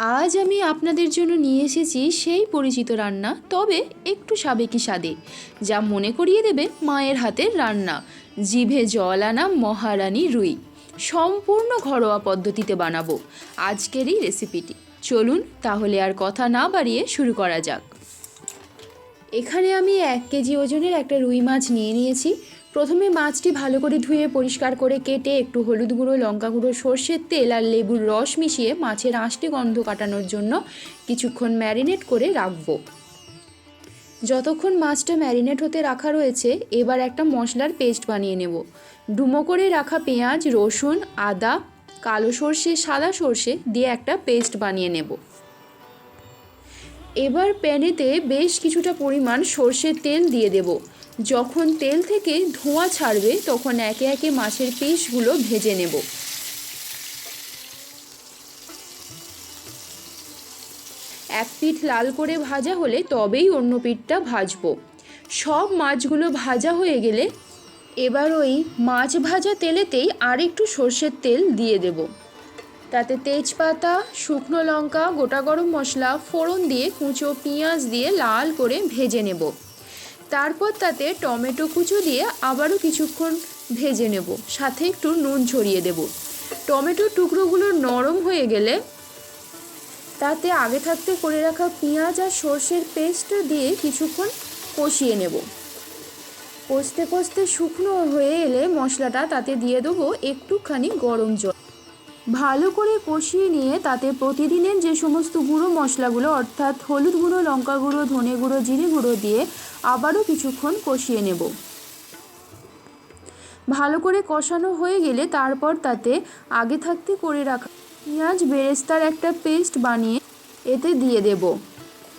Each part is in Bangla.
আজ আমি আপনাদের জন্য নিয়ে এসেছি সেই পরিচিত রান্না, তবে একটু সাবেকি স্বাদে, যা মনে করিয়ে দেবে মায়ের হাতের রান্না, জিভে জল আনা মহারানী রুই। সম্পূর্ণ ঘরোয়া পদ্ধতিতে বানাবো আজকের এই রেসিপিটি। চলুন তাহলে আর কথা না বাড়িয়ে শুরু করা যাক। এখানে আমি এক কেজি ওজনের একটা রুই মাছ নিয়ে নিয়েছি। প্রথমে মাছটি ভালো করে ধুয়ে পরিষ্কার করে কেটে একটু হলুদ গুঁড়ো, লঙ্কা গুঁড়ো, সর্ষের তেল আর লেবুর রস মিশিয়ে মাছের আঁশটি গন্ধ কাটানোর জন্য কিছুক্ষণ ম্যারিনেট করে রাখব। যতক্ষণ মাছটা ম্যারিনেট হতে রাখা রয়েছে, এবার একটা মশলার পেস্ট বানিয়ে নেব। ডুমো করে রাখা পেঁয়াজ, রসুন, আদা, কালো সর্ষে, সাদা সর্ষে দিয়ে একটা পেস্ট বানিয়ে নেব। এবার প্যানেতে বেশ কিছুটা পরিমাণ সর্ষের তেল দিয়ে দেব। যখন তেল থেকে ধোঁয়া ছাড়বে, তখন একে একে মাছের পিসগুলো ভেজে নেব। এক পিঠ লাল করে ভাজা হলে তবেই অন্য পিঠটা ভাজবো। সব মাছগুলো ভাজা হয়ে গেলে এবার ওই মাছ ভাজা তেলেতেই আর একটু সর্ষের তেল দিয়ে দেব। তাতে তেজপাতা, শুকনো লঙ্কা, গোটা গরম মশলা, ফোড়ন দিয়ে, কুঁচো, পেঁয়াজ দিয়ে লাল করে ভেজে নেব। তারপর তাতে টমেটো কুচো দিয়ে আবারও কিছুক্ষণ ভেজে নেব। সাথে একটু নুন ছড়িয়ে দেব। টমেটোর টুকরোগুলো নরম হয়ে গেলে তাতে আগে থাকতে করে রাখা পেঁয়াজ আর সর্ষের পেস্ট দিয়ে কিছুক্ষণ কষিয়ে নেব। কষতে কষতে শুকনো হয়ে এলে মশলাটা তাতে দিয়ে দেবো একটুখানি গরম জল। ভালো করে কষিয়ে নিয়ে তাতে প্রতিদিনের যে সমস্ত গুঁড়ো মশলাগুলো, অর্থাৎ হলুদ গুঁড়ো, লঙ্কা গুঁড়ো, ধনে গুঁড়ো, জিরে গুঁড়ো দিয়ে আবারও কিছুক্ষণ কষিয়ে নেব। ভালো করে কষানো হয়ে গেলে তারপর তাতে আগে থাকতে করে রাখা পেঁয়াজ বেরেস্তার একটা পেস্ট বানিয়ে এতে দিয়ে দেব।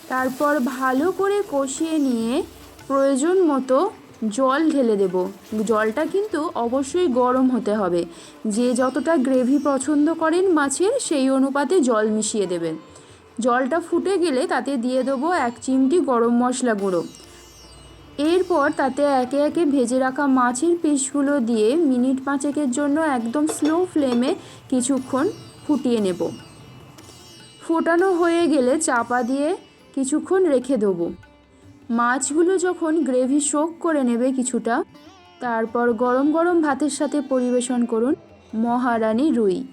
তারপর ভালো করে কষিয়ে নিয়ে প্রয়োজন মতো জল ঢেলে দেব। জলটা কিন্তু অবশ্যই গরম হতে হবে। যে যতটা গ্রেভি পছন্দ করেন মাছের, সেই অনুপাতে জল মিশিয়ে দেবেন। জলটা ফুটে গেলে তাতে দিয়ে দেবো এক চিমটি গরম মশলা গুঁড়ো। এরপর তাতে একে একে ভেজে রাখা মাছের পিসগুলো দিয়ে মিনিট পাঁচেকের জন্য একদম স্লো ফ্লেমে কিছুক্ষণ ফুটিয়ে নেব। ফোটানো হয়ে গেলে চাপা দিয়ে কিছুক্ষণ রেখে দেবো। মাছগুলো যখন গ্রেভি শোক করে নেবে কিছুটা, তারপর গরম গরম ভাতের সাথে পরিবেশন করুন মহারানী রুই।